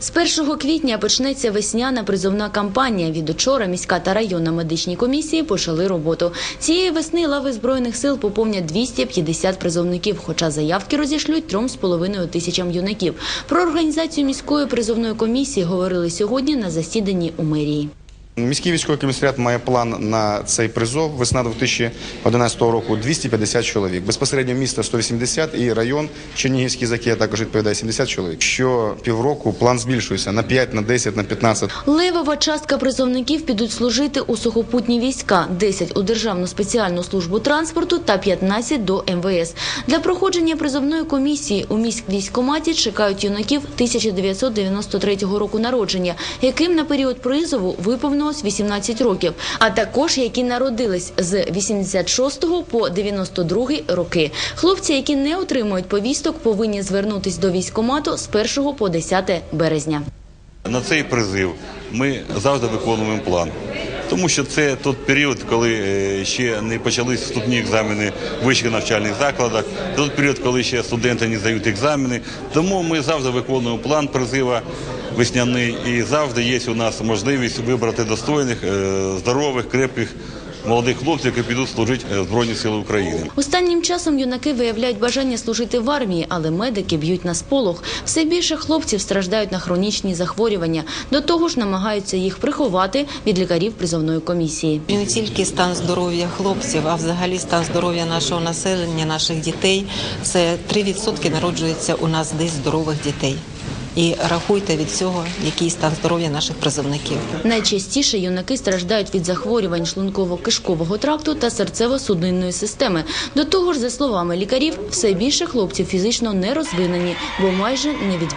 З 1 квітня почнеться весняна призовна кампанія. Від учора міська та районна медичні комісії почали роботу. Цієї весни лави збройних сил поповнять 250 призовників, хоча заявки розішлють 3,5 тисячам юнаків. Про організацію міської призовної комісії говорили сьогодні на засіданні у мерії. Міський військовий комісаріат має план на цей призов. Весна 2011 року 250 чоловік. Безпосередньо місто 180 і район Чернігівський, за також відповідаю, 70 чоловік. Що півроку план збільшується на 5, на 10, на 15. Левова частка призовників підуть служити у сухопутні війська, 10 – у Державну спеціальну службу транспорту та 15 – до МВС. Для проходження призовної комісії у міськвійськкоматі чекають юнаків 1993 року народження, яким на період призову виповнилось 18 років, а також які народились з 86 по 92 роки. Хлопці, які не отримують повісток, повинні звернутись до військкомату з 1 по 10 березня. На цей призив ми завжди виконуємо план. Тому що це той період, коли е, ще не почались вступні екзамени в вищих навчальних закладах, той період, коли ще студенти не здають екзамени. Тому ми завжди виконуємо план призива весняний і завжди є у нас можливість вибрати достойних, е, здорових, крепких молодих хлопців, які підуть служити е, Збройні Сили України. Останнім часом юнаки виявляють бажання служити в армії, але медики б'ють на сполох. Все більше хлопців страждають на хронічні захворювання. До того ж, намагаються їх приховати від лікарів призовної комісії. І не тільки стан здоров'я хлопців, а взагалі стан здоров'я нашого населення, наших дітей. Це 3% народжується у нас десь здорових дітей. І рахуйте від цього, який стан здоров'я наших призовників. Найчастіше юнаки страждають від захворювань шлунково-кишкового тракту та серцево-судинної системи. До того ж, за словами лікарів, все більше хлопців фізично не розвинені, бо майже не відвідують